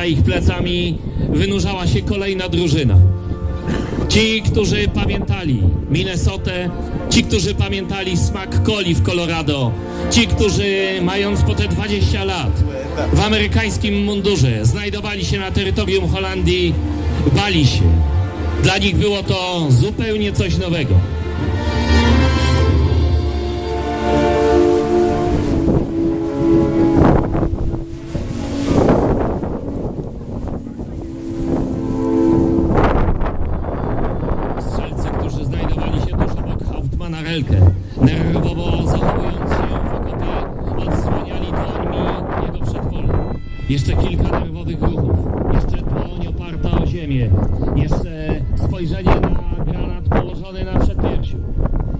Za ich plecami wynurzała się kolejna drużyna. Ci, którzy pamiętali Minnesotę, ci, którzy pamiętali smak coli w Colorado, ci, którzy mając po te 20 lat w amerykańskim mundurze znajdowali się na terytorium Holandii, bali się. Dla nich było to zupełnie coś nowego. Jeszcze kilka nerwowych ruchów, jeszcze dłoń oparta o ziemię, jeszcze spojrzenie na granat położony na przedpiersiu,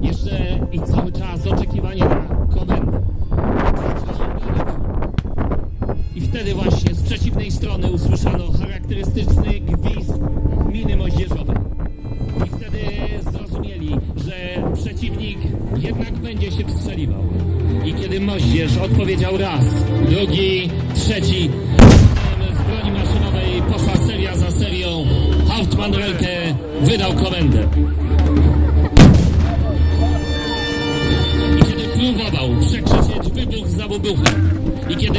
jeszcze i cały czas oczekiwanie na komendę. I wtedy właśnie z przeciwnej strony usłyszano charakterystyczny gwizd miny moździerzowej. I wtedy zrozumieli, że przeciwnik jednak będzie się wstrzeliwał. I kiedy moździerz odpowiedział raz, drugi, trzeci, z broni maszynowej poszła seria za serią, Hauptmann Relke wydał komendę. I kiedy próbował przekrzyczeć wybuch za wybuchem, i kiedy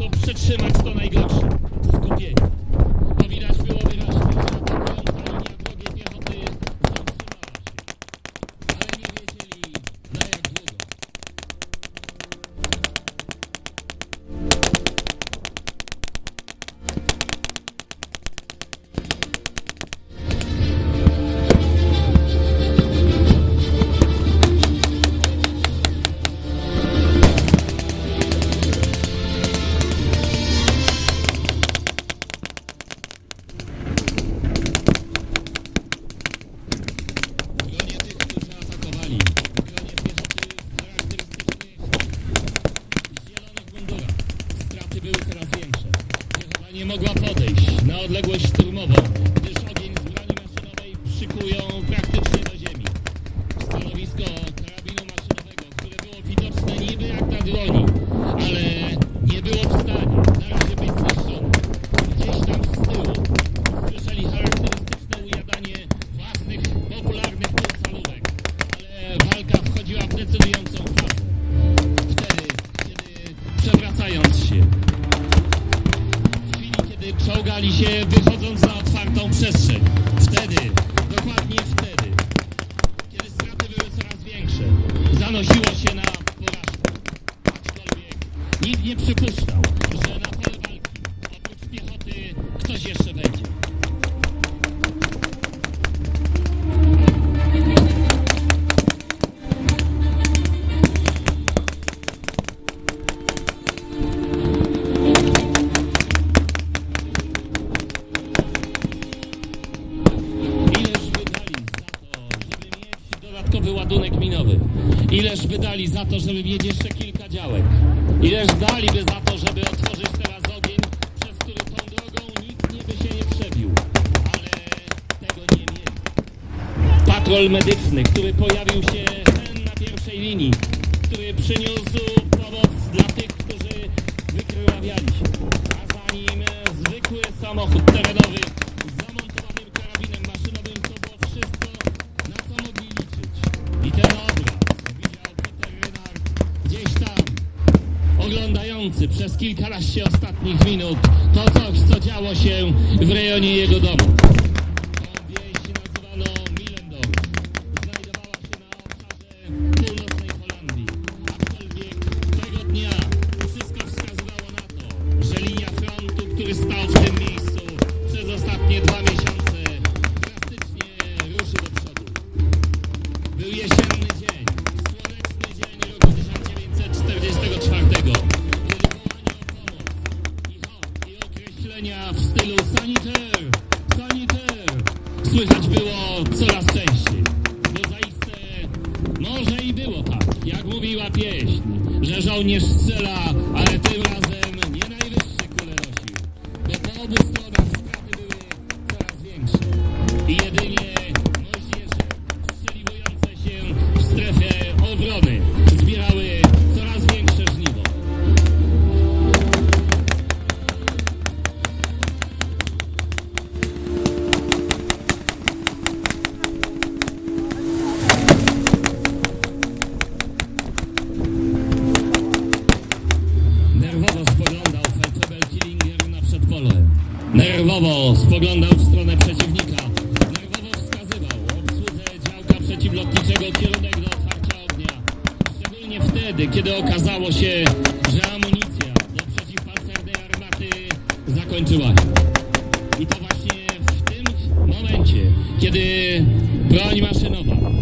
tylko przetrzymać to najgorsze. Skupienie. Nie mogła podejść na odległość szturmową, gdyż ogień z broni maszynowej przykują praktycznie do ziemi. Stanowisko karabinu maszynowego, które było widoczne niby jak na dłoni, czołgali się, wychodząc na otwartą przestrzeń, wtedy, dokładnie wtedy, kiedy straty były coraz większe, zanosiło się na porażkę. Aczkolwiek nikt nie przypuszczał, że na ładunek minowy? Ileż wydali za to, żeby mieć jeszcze kilka działek? Ileż daliby za to, żeby otworzyć teraz ogień, przez który tą drogą nikt niby się nie przebił? Ale tego nie mieli. Patrol medyczny, który pojawił się ten na pierwszej linii, który przyniósł pomoc dla tych, którzy wykrwawiali się. A za nim zwykły samochód terenowy, ulicy przez kilkanaście ostatnich minut to coś, co działo się w rejonie jego domu. było coraz częściej. Bo zaiste może i było tak, jak mówiła pieśń, że żołnierz strzela, ale tym razem... spoglądał w stronę przeciwnika. Nerwowo wskazywał obsłudze działka przeciwlotniczego kierunek do otwarcia ognia. Szczególnie wtedy, kiedy okazało się, że amunicja do przeciwpancernej armaty zakończyła się. I to właśnie w tym momencie, kiedy broń maszynowa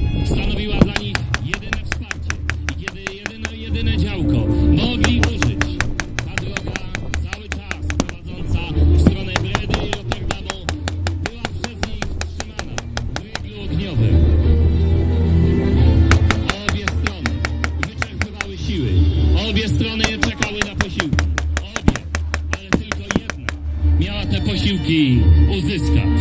miała te posiłki uzyskać.